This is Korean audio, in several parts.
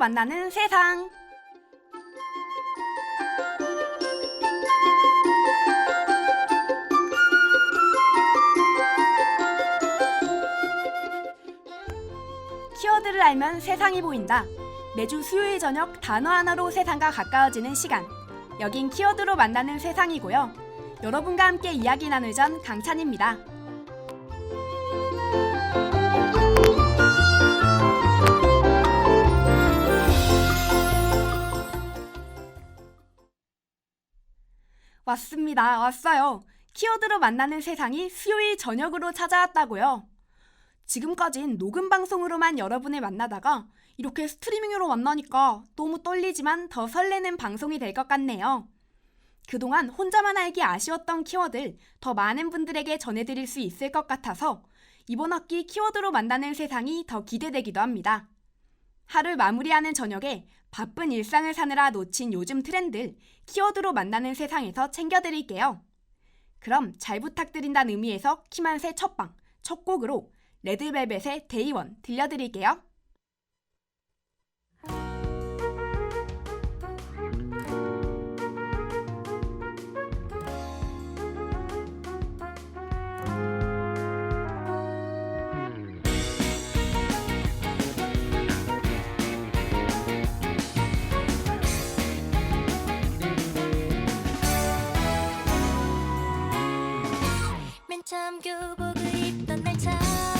만나는 세상. 키워드를 알면 세상이 보인다. 매주 수요일 저녁 단어 하나로 세상과 가까워지는 시간. 여긴 키워드로 만나는 세상이고요. 여러분과 함께 이야기 나눌 전 강찬입니다. 왔습니다. 왔어요. 키워드로 만나는 세상이 수요일 저녁으로 찾아왔다고요. 지금까진 녹음 방송으로만 여러분을 만나다가 이렇게 스트리밍으로 만나니까 너무 떨리지만 더 설레는 방송이 될 것 같네요. 그동안 혼자만 알기 아쉬웠던 키워드 더 많은 분들에게 전해드릴 수 있을 것 같아서 이번 학기 키워드로 만나는 세상이 더 기대되기도 합니다. 하루 마무리하는 저녁에 바쁜 일상을 사느라 놓친 요즘 트렌드 키워드로 만나는 세상에서 챙겨드릴게요. 그럼 잘 부탁드린다는 의미에서 키만세 첫방, 첫 곡으로 레드벨벳의 데이원 들려드릴게요. 맨 처음 교복을 입던 날처럼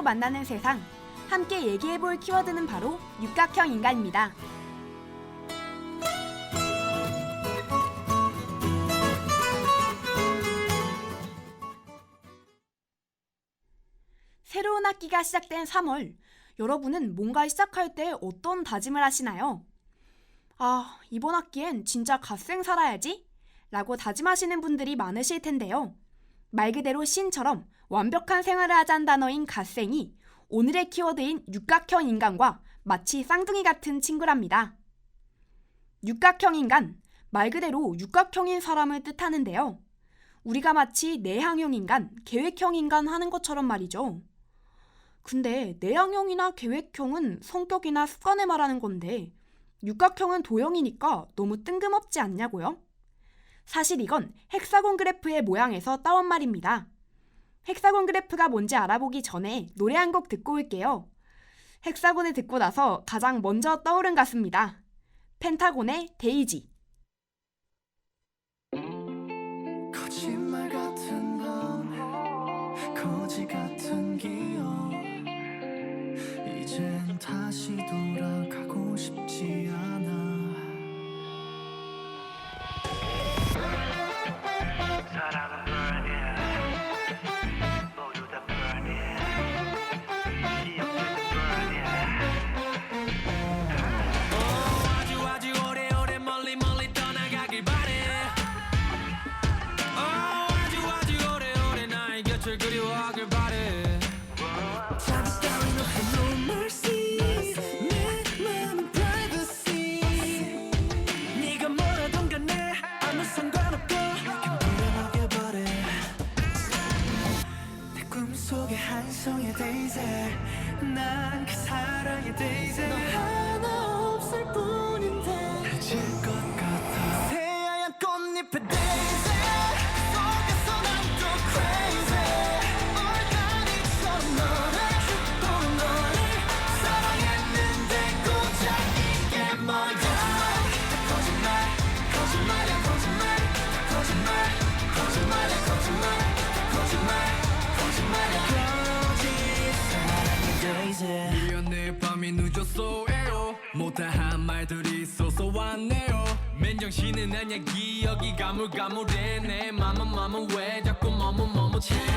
키워드로 만나는 세상. 함께 얘기해 볼 키워드는 바로 육각형 인간입니다. 새로운 학기가 시작된 3월. 여러분은 뭔가 시작할 때 어떤 다짐을 하시나요? 아, 이번 학기엔 진짜 갓생 살아야지? 라고 다짐하시는 분들이 많으실 텐데요. 말 그대로 신처럼 완벽한 생활을 하자는 단어인 갓생이 오늘의 키워드인 육각형 인간과 마치 쌍둥이 같은 친구랍니다. 육각형 인간, 말 그대로 육각형인 사람을 뜻하는데요. 우리가 마치 내향형 인간, 계획형 인간 하는 것처럼 말이죠. 근데 내향형이나 계획형은 성격이나 습관을 말하는 건데 육각형은 도형이니까 너무 뜬금없지 않냐고요? 사실 이건 헥사곤 그래프의 모양에서 따온 말입니다. 헥사곤 그래프가 뭔지 알아보기 전에 노래 한 곡 듣고 올게요. 헥사곤을 듣고 나서 가장 먼저 떠오른 가수입니다. 펜타곤의 데이지. 이젠 다시 돌아가고 싶지 않아 사 가물가물해. 내 맘은 맘은 왜 자꾸 머뭇머뭇해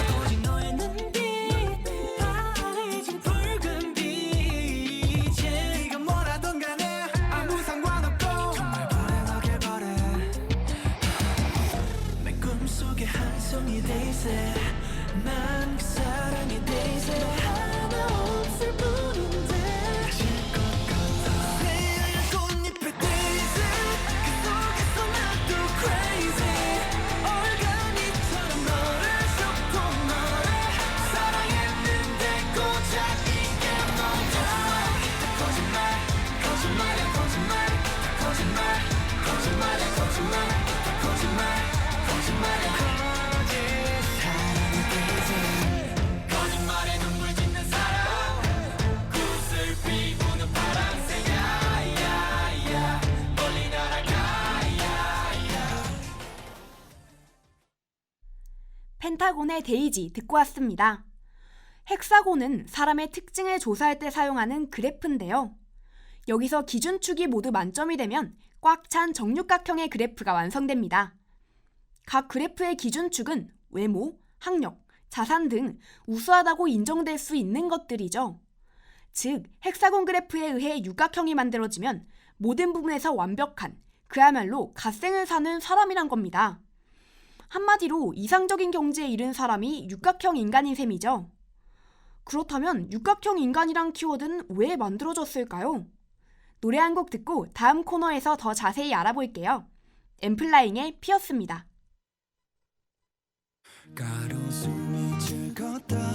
펜타곤의 데이지 듣고 왔습니다. 헥사곤은 사람의 특징을 조사할 때 사용하는 그래프인데요. 여기서 기준축이 모두 만점이 되면 꽉 찬 정육각형의 그래프가 완성됩니다. 각 그래프의 기준축은 외모, 학력, 자산 등 우수하다고 인정될 수 있는 것들이죠. 즉, 헥사곤 그래프에 의해 육각형이 만들어지면 모든 부분에서 완벽한, 그야말로 갓생을 사는 사람이란 겁니다. 한마디로 이상적인 경지에 이른 사람이 육각형 인간인 셈이죠. 그렇다면 육각형 인간이란 키워드는 왜 만들어졌을까요? 노래 한 곡 듣고 다음 코너에서 더 자세히 알아볼게요. 엠플라잉의 피었습니다. 가로수미 즐겁다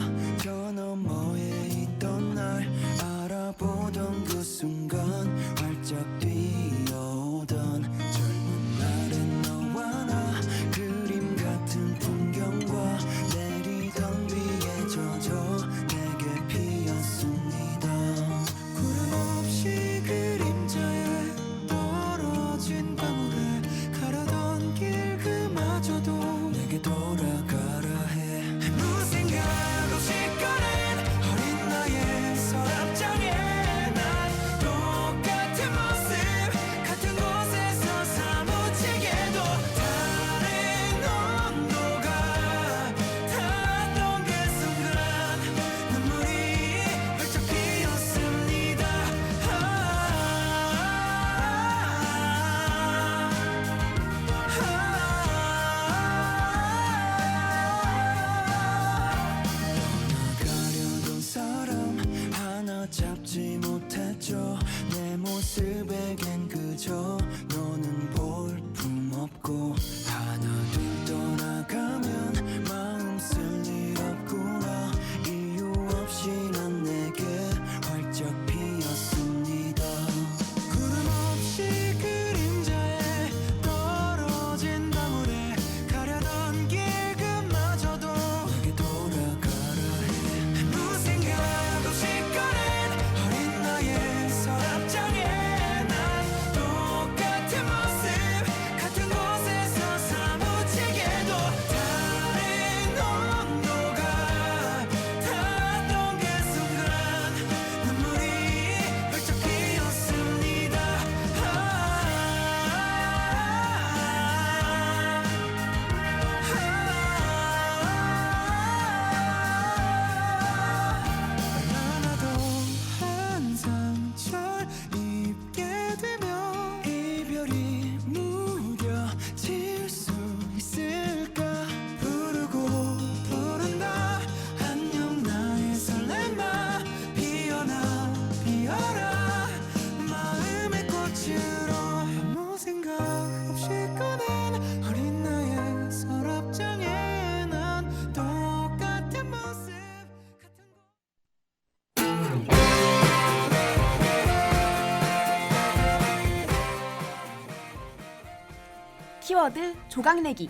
키워드 조각내기.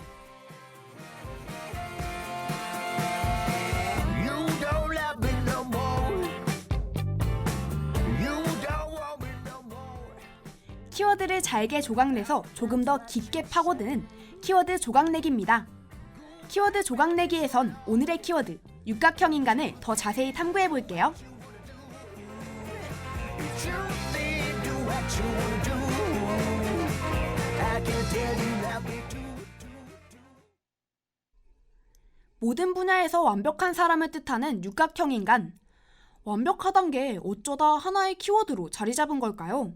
키워드를 잘게 조각내서 조금 더 깊게 파고드는 키워드 조각내기입니다. 키워드 조각내기에선 오늘의 키워드 육각형 인간을 더 자세히 탐구해 볼게요. 모든 분야에서 완벽한 사람을 뜻하는 육각형 인간. 완벽하단 게 어쩌다 하나의 키워드로 자리 잡은 걸까요?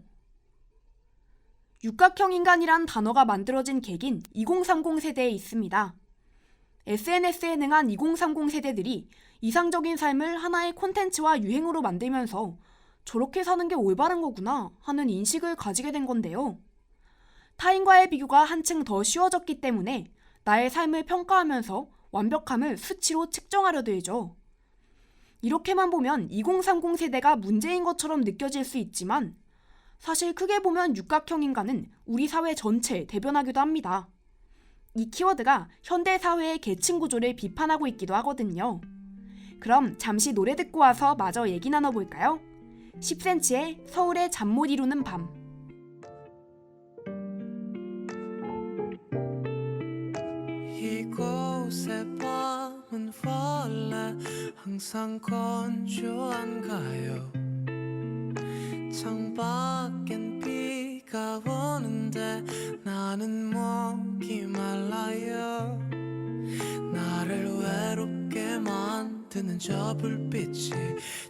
육각형 인간이란 단어가 만들어진 계긴 2030 세대에 있습니다. SNS에 능한 2030 세대들이 이상적인 삶을 하나의 콘텐츠와 유행으로 만들면서 저렇게 사는 게 올바른 거구나 하는 인식을 가지게 된 건데요. 타인과의 비교가 한층 더 쉬워졌기 때문에 나의 삶을 평가하면서 완벽함을 수치로 측정하려 들죠. 이렇게만 보면 2030 세대가 문제인 것처럼 느껴질 수 있지만 사실 크게 보면 육각형 인간은 우리 사회 전체를 대변하기도 합니다. 이 키워드가 현대 사회의 계층 구조를 비판하고 있기도 하거든요. 그럼 잠시 노래 듣고 와서 마저 얘기 나눠볼까요? 10cm의 서울의 잠 못 이루는 밤. 이곳의 밤은 원래 항상 건조한가요? 창밖엔 비가 오는데 나는 목이 말라요. 나를 외롭게 만드는 저 불빛이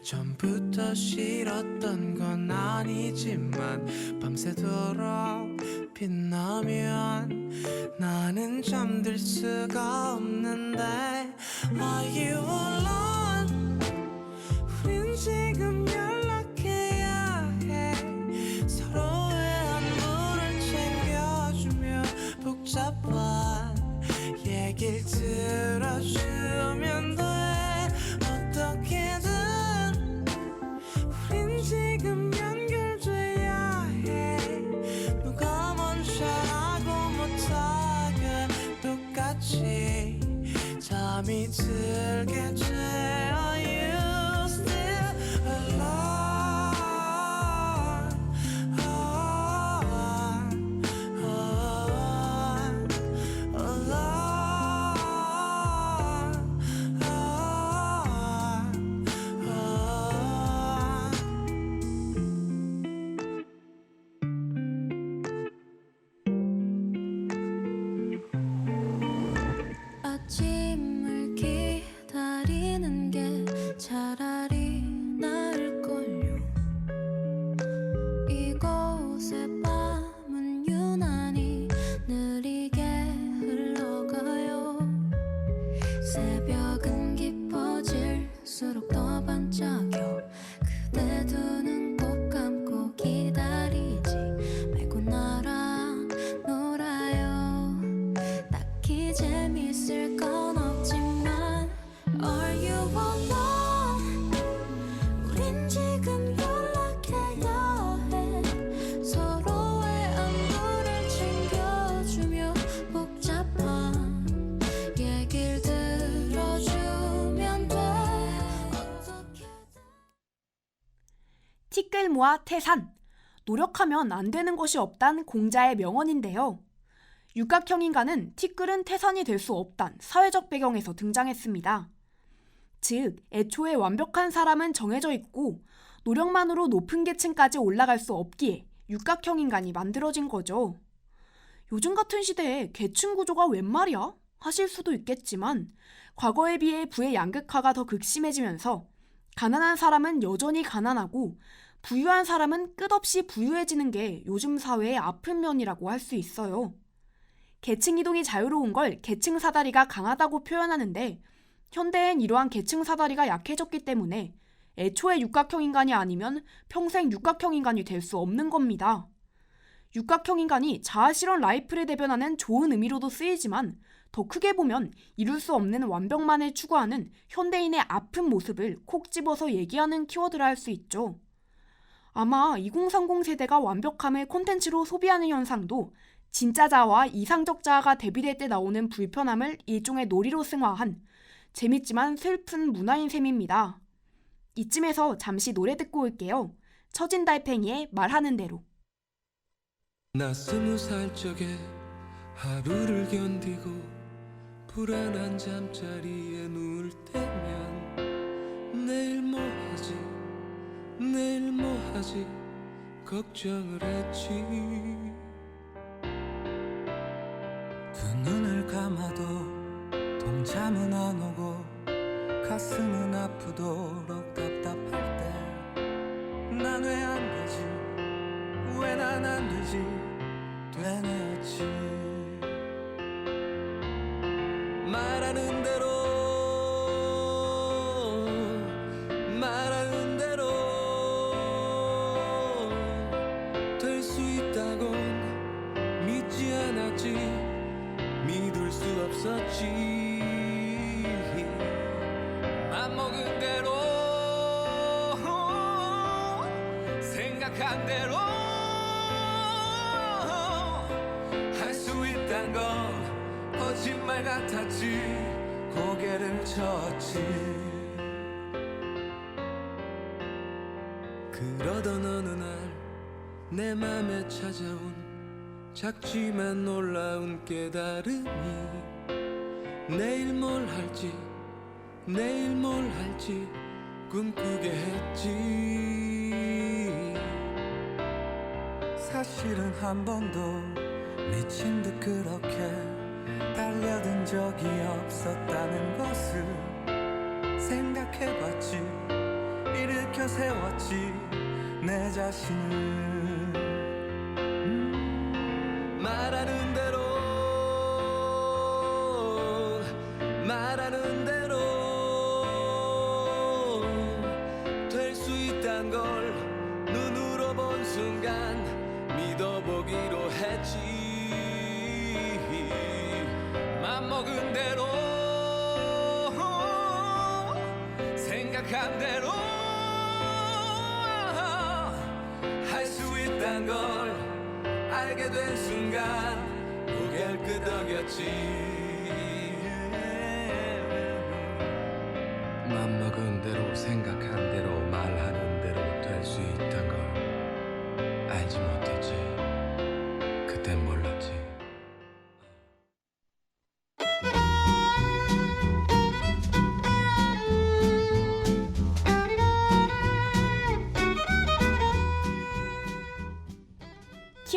전부터 싫었던 건 아니지만 밤새도록 빛나면 나는 잠들 수가 없는데 Are you alone? 우린 지금 연락해야 해 서로의 안부를 챙겨주며 복잡한 얘길 들어주면 돼 모아 태산. 노력하면 안 되는 것이 없단 공자의 명언인데요. 육각형 인간은 티끌은 태산이 될 수 없단 사회적 배경에서 등장했습니다. 즉, 애초에 완벽한 사람은 정해져 있고 노력만으로 높은 계층까지 올라갈 수 없기에 육각형 인간이 만들어진 거죠. 요즘 같은 시대에 계층 구조가 웬 말이야? 하실 수도 있겠지만 과거에 비해 부의 양극화가 더 극심해지면서 가난한 사람은 여전히 가난하고 부유한 사람은 끝없이 부유해지는 게 요즘 사회의 아픈 면이라고 할 수 있어요. 계층 이동이 자유로운 걸 계층 사다리가 강하다고 표현하는데 현대엔 이러한 계층 사다리가 약해졌기 때문에 애초에 육각형 인간이 아니면 평생 육각형 인간이 될 수 없는 겁니다. 육각형 인간이 자아실현 라이프를 대변하는 좋은 의미로도 쓰이지만 더 크게 보면 이룰 수 없는 완벽만을 추구하는 현대인의 아픈 모습을 콕 집어서 얘기하는 키워드라 할 수 있죠. 아마 2030 세대가 완벽함을 콘텐츠로 소비하는 현상도 진짜 자아와 이상적 자아가 대비될 때 나오는 불편함을 일종의 놀이로 승화한 재밌지만 슬픈 문화인 셈입니다. 이쯤에서 잠시 노래 듣고 올게요. 처진 달팽이의 말하는 대로. 나 스무 살 적에 하루를 견디고 불안한 잠자리에 누울 때면 내일 뭐 하지 내일 뭐 하지? 걱정을 했지. 두 눈을 감아도 동참은 안 오고 가슴은 아프도록 답답할 때 난 왜 안 되지? 왜 난 안 되지? 되뇌었지. 말하는 대로 말 없었지 맘먹은 대로 생각한 대로 할 수 있단 건 거짓말 같았지 고개를 쳤지. 그러던 어느 날 내 맘에 찾아온 작지만 놀라운 깨달음이 내일 뭘 할지 내일 뭘 할지 꿈꾸게 했지. 사실은 한 번도 미친 듯 그렇게 달려든 적이 없었다는 것을 생각해봤지. 일으켜 세웠지 내 자신을 생각한 대로 할 수 있단 걸 알게 된 순간 고개를 끄덕였지. 맘먹은 대로 생각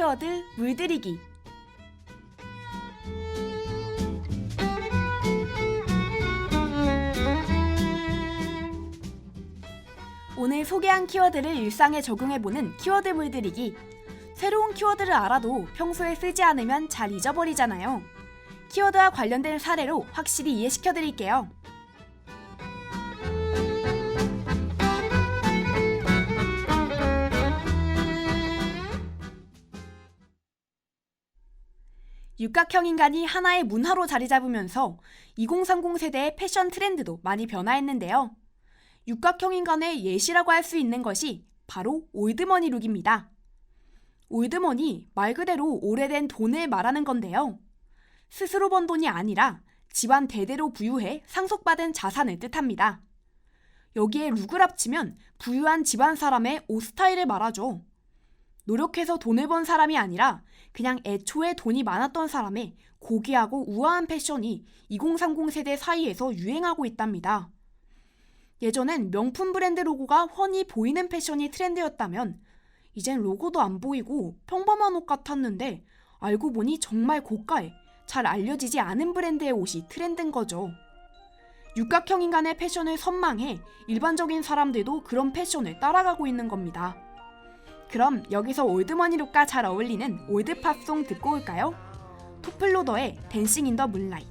키워드 물들이기. 오늘 소개한 키워드를 일상에 적용해보는 키워드 물들이기. 새로운 키워드를 알아도 평소에 쓰지 않으면 잘 잊어버리잖아요. 키워드와 관련된 사례로 확실히 이해시켜드릴게요. 육각형 인간이 하나의 문화로 자리 잡으면서 2030 세대의 패션 트렌드도 많이 변화했는데요. 육각형 인간의 예시라고 할 수 있는 것이 바로 올드머니 룩입니다. 올드머니 말 그대로 오래된 돈을 말하는 건데요. 스스로 번 돈이 아니라 집안 대대로 부유해 상속받은 자산을 뜻합니다. 여기에 룩을 합치면 부유한 집안 사람의 옷 스타일을 말하죠. 노력해서 돈을 번 사람이 아니라 그냥 애초에 돈이 많았던 사람의 고귀하고 우아한 패션이 2030 세대 사이에서 유행하고 있답니다. 예전엔 명품 브랜드 로고가 훤히 보이는 패션이 트렌드였다면 이젠 로고도 안 보이고 평범한 옷 같았는데 알고 보니 정말 고가에 잘 알려지지 않은 브랜드의 옷이 트렌드인 거죠. 육각형 인간의 패션을 선망해 일반적인 사람들도 그런 패션을 따라가고 있는 겁니다. 그럼 여기서 올드머니 룩과 잘 어울리는 올드팝송 듣고 올까요? 토플로더의 댄싱 인 더 문라이트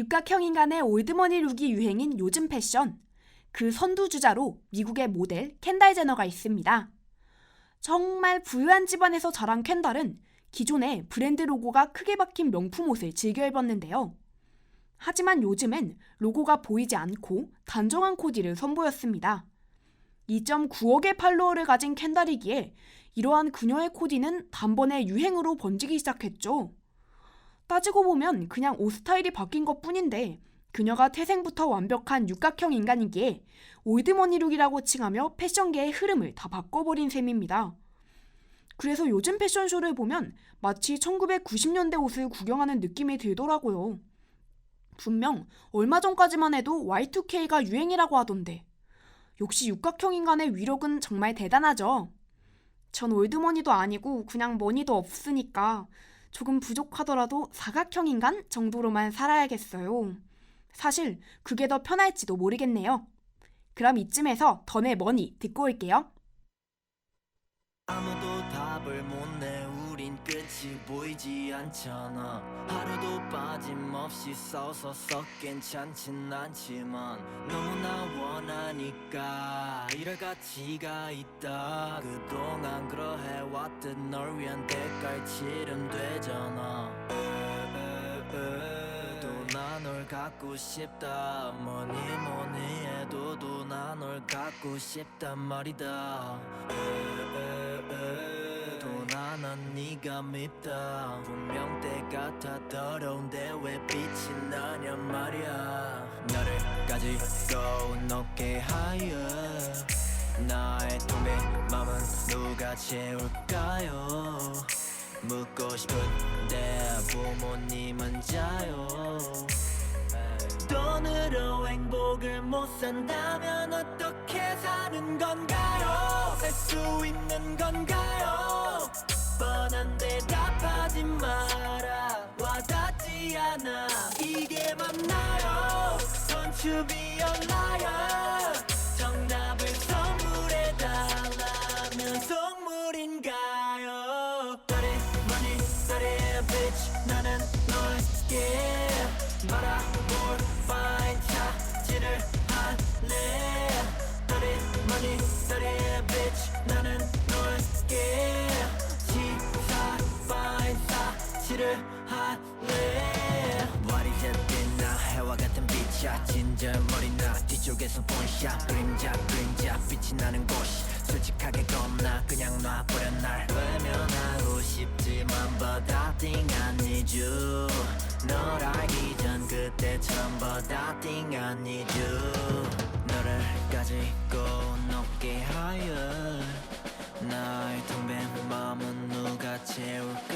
육각형 인간의 올드머니 룩이 유행인 요즘 패션. 그 선두주자로 미국의 모델 켄달 제너가 있습니다. 정말 부유한 집안에서 자란 켄달은 기존에 브랜드 로고가 크게 박힌 명품 옷을 즐겨 입었는데요. 하지만 요즘엔 로고가 보이지 않고 단정한 코디를 선보였습니다. 2.9억의 팔로워를 가진 켄달이기에 이러한 그녀의 코디는 단번에 유행으로 번지기 시작했죠. 따지고 보면 그냥 옷 스타일이 바뀐 것 뿐인데 그녀가 태생부터 완벽한 육각형 인간이기에 올드머니룩이라고 칭하며 패션계의 흐름을 다 바꿔버린 셈입니다. 그래서 요즘 패션쇼를 보면 마치 1990년대 옷을 구경하는 느낌이 들더라고요. 분명 얼마 전까지만 해도 Y2K가 유행이라고 하던데 역시 육각형 인간의 위력은 정말 대단하죠. 전 올드머니도 아니고 그냥 머니도 없으니까 조금 부족하더라도 사각형 인간 정도로만 살아야겠어요. 사실 그게 더 편할지도 모르겠네요. 그럼 이쯤에서 던의 머니 듣고 올게요. 아무도 답을 못내 우린 끝이 보이지 않잖아. 하루도 빠짐없이 싸워서 썩 괜찮진 않지만 너무나 원하니까 이럴 가치가 있다. 그동안 그러해왔듯 널 위한 대가에 치름 되잖아. 또나널 갖고 싶다. 뭐니 뭐니 해도 또 나 널 갖고 싶단 말이다. 또나 는 네가 밉다 분명 때가 다 더러운데 왜 빛이 나냐 말이야 너를 가지고 높게 하여 나의 텅빈 맘은 누가 채울까요 묻고 싶은데 부모님은 자요 돈으로 행복을 못 산다면 어떻게 사는 건가요? 살 수 있는 건가요? 뻔한 대답하지 마라. 와닿지 않아. 이게 맞나요? Don't you be a liar 빛이야 진절머리 나 뒤쪽에서 본샷 그림자 그림자 빛이 나는 곳이. 솔직하게 겁나 그냥 놔버려 날 외면하고 싶지만 But I think I need you 널 알기 전 그때처럼 But I think I need you 너를 가지고 높게 하여. 나의 텅빈 마음은 누가 채울까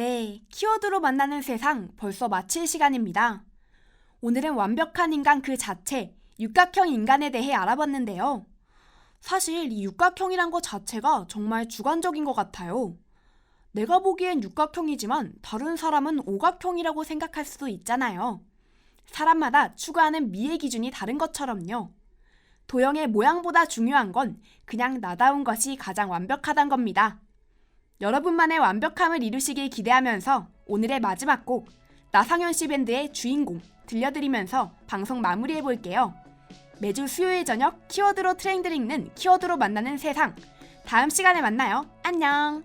네, 키워드로 만나는 세상 벌써 마칠 시간입니다. 오늘은 완벽한 인간 그 자체, 육각형 인간에 대해 알아봤는데요. 사실 이 육각형이란 것 자체가 정말 주관적인 것 같아요. 내가 보기엔 육각형이지만 다른 사람은 오각형이라고 생각할 수도 있잖아요. 사람마다 추구하는 미의 기준이 다른 것처럼요. 도형의 모양보다 중요한 건 그냥 나다운 것이 가장 완벽하단 겁니다. 여러분만의 완벽함을 이루시길 기대하면서 오늘의 마지막 곡 나상현 씨 밴드의 주인공 들려드리면서 방송 마무리해 볼게요. 매주 수요일 저녁 키워드로 트렌드를 읽는 키워드로 만나는 세상. 다음 시간에 만나요. 안녕.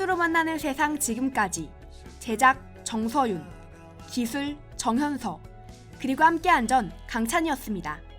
키워드로 만나는 세상 지금까지 제작 정서윤, 기술 정현서, 그리고 함께한 전 강찬이었습니다.